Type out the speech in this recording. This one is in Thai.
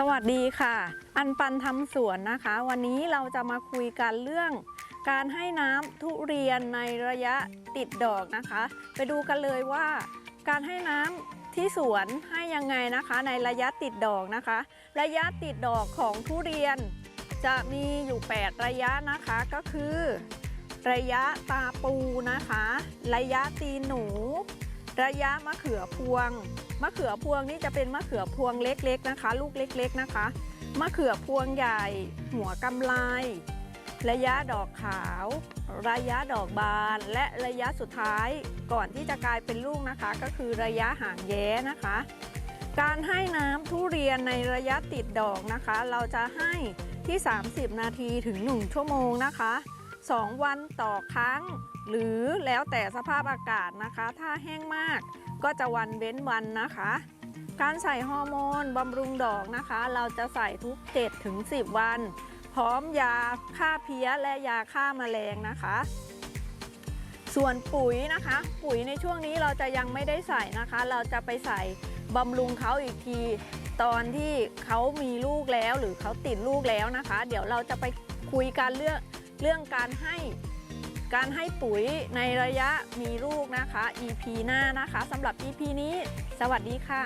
สวัสดีค่ะ อันปันทำสวนนะคะ วันนี้เราจะมาคุยกันเรื่อง การให้น้ำทุเรียนในระยะติดดอกนะคะ ไปดูกันเลยว่า การให้น้ำที่สวนให้ยังไงนะคะ ในระยะติดดอกนะคะ ระยะติดดอกของทุเรียน จะมีอยู่ 8 ระยะนะคะก็คือ ระยะตาปูนะคะ ระยะตีนหนู ระยะมะเขือพวง มะเขือพวงนี่จะเป็นมะเขือพวงเล็กๆนะคะ ลูกเล็กๆนะคะ มะเขือพวงใหญ่ หัวกำไลระยะดอกขาว ระยะดอกบาน และระยะสุดท้ายก่อนที่จะกลายเป็นลูกนะคะ ก็คือระยะหางแย้นะคะ การให้น้ำทุเรียนในระยะติดดอกนะคะ เราจะให้ที่ 30 นาทีถึง 1 ชั่วโมงนะคะ 2 วันต่อครั้ง หรือแล้วแต่สภาพอากาศนะคะ ถ้าแห้งมากก็จะวันเว้นวันนะคะ การใส่ฮอร์โมนบำรุงดอกนะคะ เราจะใส่ทุก7ถึง10 วัน พร้อมยาฆ่าเพี้ยและยาฆ่าแมลงนะคะส่วนปุ๋ยนะคะ ปุ๋ยในช่วงนี้เราจะยังไม่ได้ใส่นะคะ เราจะไปใส่บำรุงเขาอีกที ตอนที่เขามีลูกแล้วหรือเขาติดลูกแล้วนะคะ เดี๋ยวเราจะไปคุยกันเรื่อง เรื่องการให้การให้ปุ๋ยในระยะมีลูกนะคะ EP หน้านะคะสำหรับ EP นี้ สวัสดีค่ะ